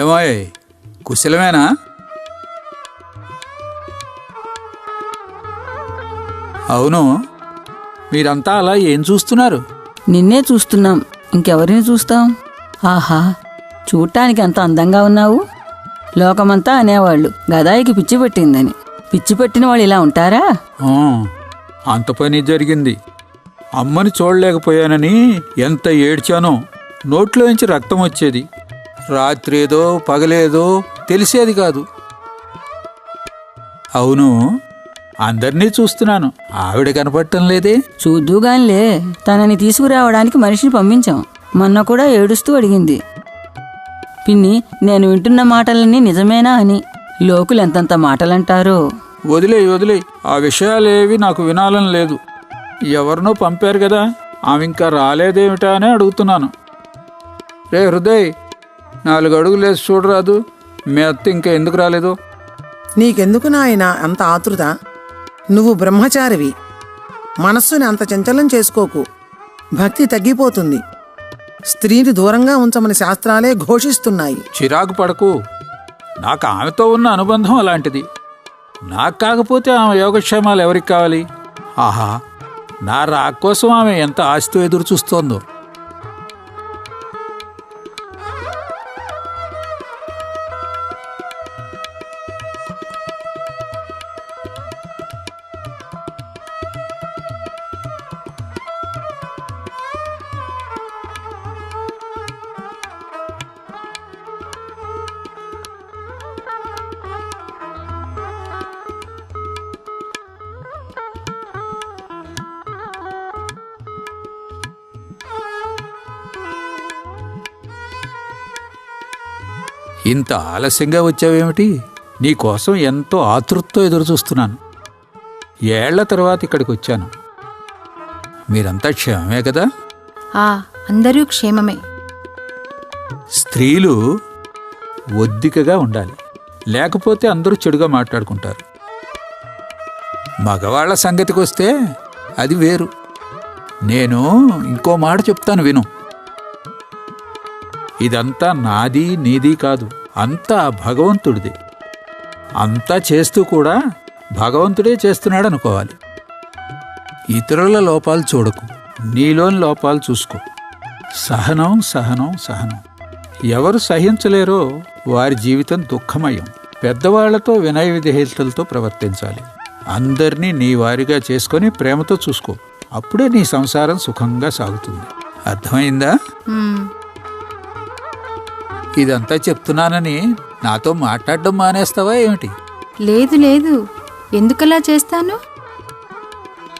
ఏమోయ్ కుశలమేనా? అవును మీరంతా అలా ఏం చూస్తున్నారు? నిన్నే చూస్తున్నాం ఇంకెవరిని చూస్తాం? ఆహా చూడటానికి ఎంత అందంగా ఉన్నావు? లోకమంతా అనేవాళ్ళు గదాయికి పిచ్చి పట్టిందని. పిచ్చి పట్టిన వాళ్ళు ఇలా ఉంటారా? అంత పని జరిగింది. అమ్మని చూడలేకపోయానని ఎంత ఏడ్చానో నోట్లోంచి రక్తం వచ్చేది. రాత్రేదో పగలేదో తెలిసేది కాదు. అవును అందరినీ చూస్తున్నాను. ఆవిడ కనపడటం లేదే? చూద్దుగానిలే తనని తీసుకురావడానికి మనిషిని పంపించాం. మొన్న కూడా ఏడుస్తూ అడిగింది. పిన్ని నేను వింటున్న మాటలన్నీ నిజమేనా అని. లోకులు ఎంతంత మాటలంటారో? వదిలే వదిలే ఆ విషయాలేవి నాకు వినాలని లేదు. ఎవరినో పంపారు కదా ఆమె ఇంకా రాలేదేమిటా అని అడుగుతున్నాను. రే హృదయ్ నాలుగు అడుగులు వేసి చూడరాదు. మీ అత్త ఇంకా ఎందుకు రాలేదు? నీకెందుకు నాయన అంత ఆతృత? నువ్వు బ్రహ్మచారివి. మనస్సుని అంత చంచలం చేసుకోకు. భక్తి తగ్గిపోతుంది. స్త్రీని దూరంగా ఉంచమని శాస్త్రాలే ఘోషిస్తున్నాయి. చిరాకు పడకు. నాకు ఆమెతో ఉన్న అనుబంధం అలాంటిది. నాకు కాకపోతే ఆమె యోగక్షేమాలు ఎవరికి కావాలి? ఆహా నా రాక్ కోసం ఆమె ఎంత ఆశతో ఎదురు చూస్తోందో ఇంత ఆలస్యంగా వచ్చావేమిటి? నీకోసం ఎంతో ఆతృతతో ఎదురు చూస్తున్నాను ఏళ్ళ తర్వాత ఇక్కడికి వచ్చాను. మీరంతా క్షేమమే కదా? ఆ అందరూ క్షేమమే. స్త్రీలు ఒద్దికగా ఉండాలి. లేకపోతే అందరూ చెడుగా మాట్లాడుకుంటారు. మగవాళ్ళ సంగతికి వస్తే అది వేరు. నేను ఇంకో మాట చెప్తాను విను. ఇదంతా నాది నీది కాదు. అంతా భగవంతుడిది. అంతా చేస్తూ కూడా భగవంతుడే చేస్తున్నాడు అనుకోవాలి ఇతరుల లోపాలు చూడకు. నీలోని లోపాలు చూసుకో. సహనం సహనం సహనం. ఎవరు సహించలేరో వారి జీవితం దుఃఖమయం. పెద్దవాళ్ళతో వినయ విధేయతలతో ప్రవర్తించాలి. అందరినీ నీ వారిగా చేసుకొని ప్రేమతో చూసుకో. అప్పుడే నీ సంసారం సుఖంగా సాగుతుంది. అర్థమైందా? ఇదంతా చెప్తున్నానని నాతో మాట్లాడడం మానేస్తావా ఏమిటి? లేదు లేదు. ఎందుకలా చేస్తాను?